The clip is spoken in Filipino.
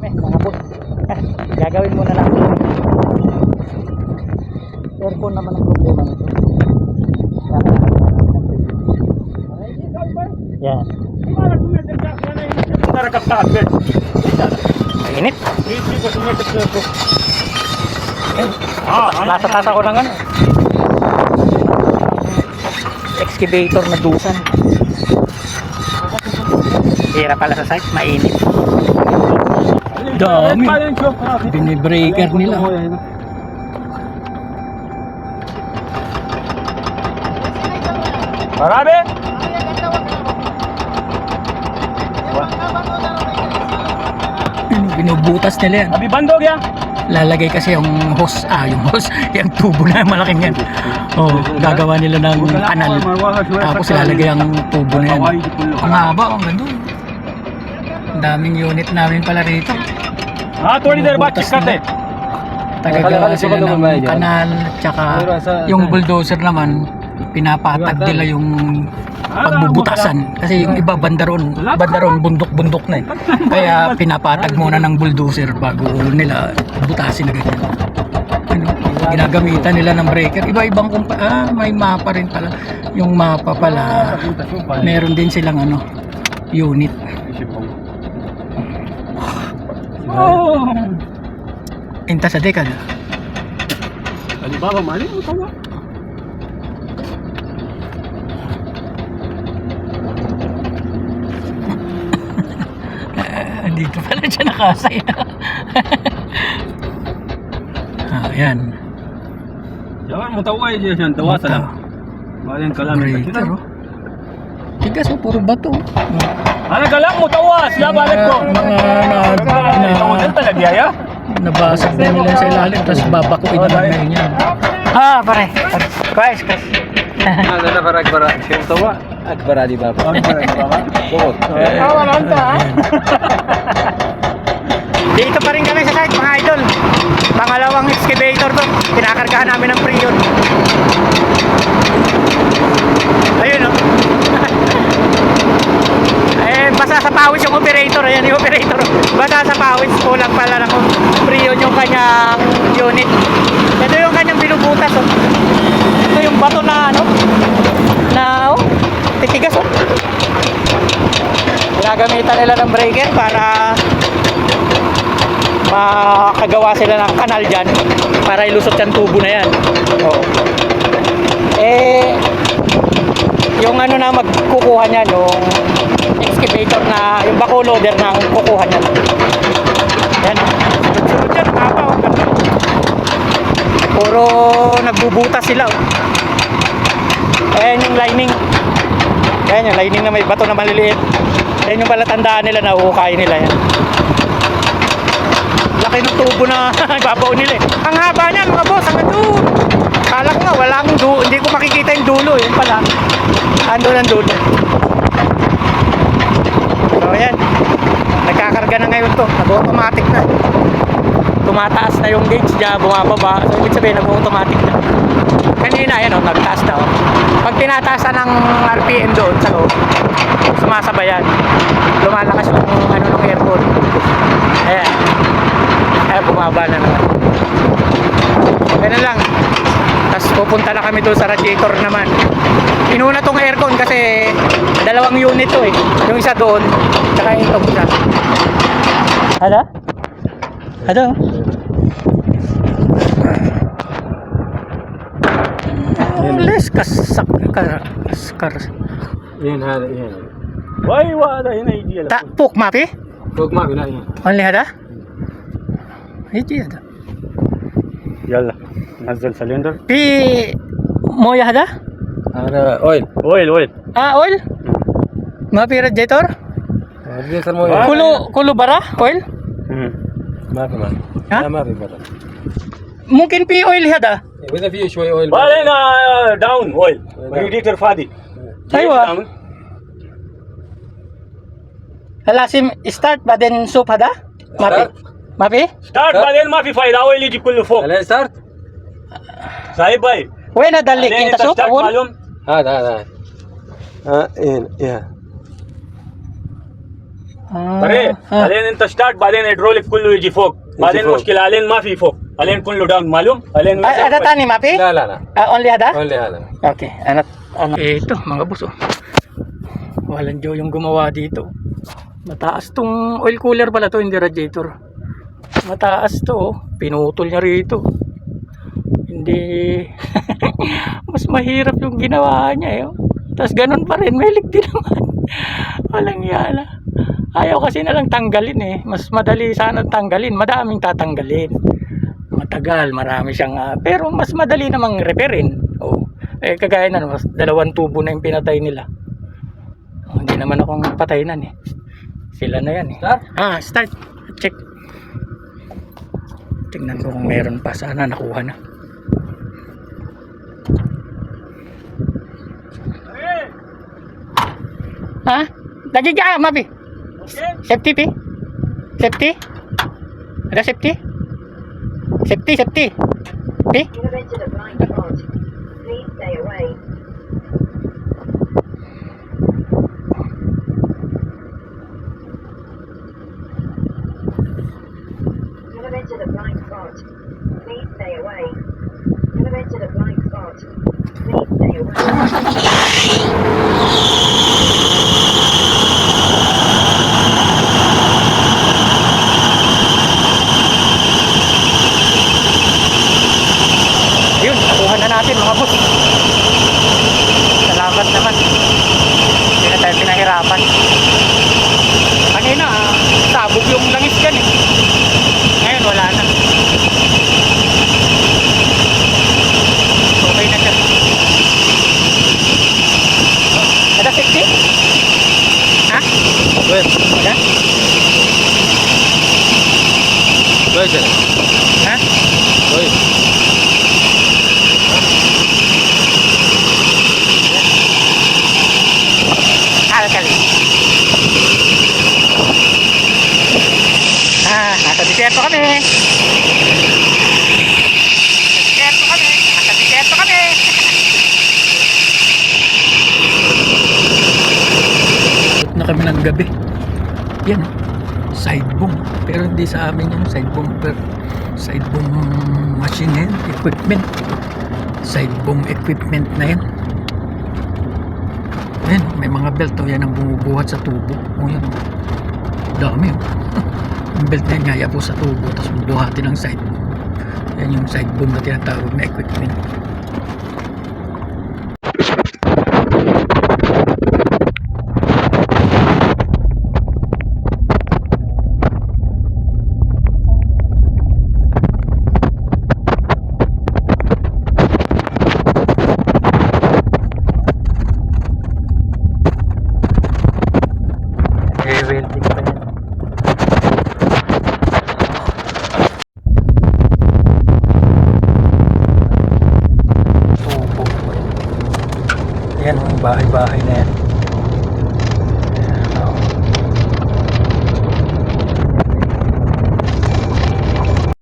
Eh, mga boss. Gagawin muna natin. Aircon naman ang problema nito. Yan. Mainit. Nasa tasa ko ng ano. Excavator na dusan. Hira pala sa site, mainit. Dami. Binibreaker nila. Marami? Ano, binubutas nila yan. Abi bandog ya? Lalagay kasi yung hose, ah, yung hose, yung tubo na malaking yan. Oh, gagawa nila ng kanal. Tapos ilalagay ang tubo na yan. Ang haba, ang ganda. Ang daming unit namin pala rito. हाँ थोड़ी देर बाद Butas check करते na. Tagagawa sila ng kanal, tsaka yung bulldozer naman, pinapatag nila yung pagbubutasan. Kasi yung iba bandaron, bandaron bundok-bundok na eh. Kaya pinapatag muna ng bulldozer bago nila butasin na ganyan. Ano, ginagamitan nila ng breaker. Iba-ibang kumpa, ah, may mapa rin pala. Yung mapa pala, meron din silang ano, unit. Oh. Inta sa dekada. Alibaba mali mo tawa. Dito pala siya nakasaya. ah, yan. Jangan mo tawa eh siya tawa sa. Malin kalam. Breaker, oh tigas o puro bato. Ah, ano galak mo tawas? Labalit ko. Mga na. Nabasag na nila sa ilalim tapos babakuin na lang ngayon yan. Ah, pare. Guys, guys. Ano na para para siyang tawa. Akbara di ba? Akbara di ba? Oo. Ah, eh. Tawa lang ta. Dito pa rin kami sa site mga idol. Pangalawang excavator to. Kinakargahan namin ng free priyon. Ayun oh. Operator. Basa sa pawis. Kulang pala ng prion yung kanyang unit. Ito yung kanyang binubutas, oh. Ito yung bato na, ano, na, oh, titigas, oh. Ginagamitan nila ng breaker para makagawa sila ng kanal dyan para ilusot yung tubo na yan. Oo. Eh, yung ano na magkukuha niyan, yung excavator na, yung backhoe loader na kukuha niyan. Yan. Sunod-sunod yan, haba. oh. Puro nagbubutas sila. Oh. Ayan yung lining. Ayan yung lining na may bato na maliliit. Ayan yung pala tandaan nila na uhukay nila yan. Laki ng tubo na ibabaw nila eh. Ang haba niya mga boss, hanggang doon. Kala ko nga, wala akong dulo. Hindi ko makikita yung dulo. Yun pala. Ando ng dulo. Ayan. Nagkakarga na ngayon to. Nag-automatic na. Tumataas na yung gauge niya, bumababa. So ibig sabihin, nag-automatic na. Kanina, yan o, nagtaas na o. Pag tinataasan ng RPM doon sa loob, sumasabayan. Lumalakas yung ano ng aircon. Ayan. Kaya bumaba na naman. Ganun lang. Tapos pupunta na kami doon sa radiator naman inuna tong aircon kasi dalawang unit to eh yung isa doon saka itong isa hala hala Let's kasak kar kar. Yan hara yan. Why wala yan idea. Tak pok mapi? Eh? Pok mapi na yan. Only hara? Idea da. Yalla. Nazzal cylinder. Pi moya hara? Ara oil. Oil, oil. Ah, oil? Mapi radiator? Radiator mo oil. Kulo, kulo bara? Oil? Hmm. Mapi man. Ha? Ah, mapi bara. Mungkin pi oil hada? Wala pi shoy oil. Wala na uh, down oil. Radiator fadi. Aywa. Halasim start ba din soup hada? Mapi. Mapi? Start ba din mapi file oil di kulo fo. Hala start. Sahib bhai. وين هذا الليك بعدين انت انت سوب ستارت اول معلوم هذا هذا هذا ها هنا يا آه. بري آه. بعدين انت ستارت بعدين الهيدروليك كله يجي فوق بعدين فوق. المشكله علين ما في فوق علين كله داون معلوم علين Ah, ada tani, Mapi? لا لا لا Ah, only ada? only هذا Okay, ano, ano. Eh, ito, mga boss, oh. Walang Joe yung gumawa dito. Mataas tong oil cooler pala to, hindi radiator. Mataas to, oh. Pinutol niya rito. Hindi, mas mahirap yung ginawa niya, eh. Tapos ganun pa rin, may din naman. Walang yala. Ayaw kasi nalang tanggalin eh. Mas madali sana tanggalin. Madaming tatanggalin matagal, marami siyang ah, pero mas madali namang repairin. Oh. Eh kagaya na mas dalawang tubo na yung pinatay nila. Oh, hindi naman akong patay nan eh. Sila na yan eh. Start? Ah, start. Check. Tingnan ko kung meron pa sana nakuha na. Lagi ka, Mavi. Okay. Safety, pi. Safety. Ada safety? Safety, safety. Pi. Wait, okay? Wait, huh? Wait. Ah, nasa disyerto kami. Ng gabi. Yan. Side boom. Pero hindi sa amin yung side boom. Pero side boom machine yan. Equipment. Side boom equipment na yan. Ayan, may mga belt oh, yan ang bumubuhat sa tubo. O yan, oh. dami oh. yung belt na yan, ngaya po sa tubo, tapos bubuhatin ng side boom. Yan yung side boom na tinatawag na equipment. Eh, welding pa yan. Tubo. Yan, ang bahay-bahay na yan.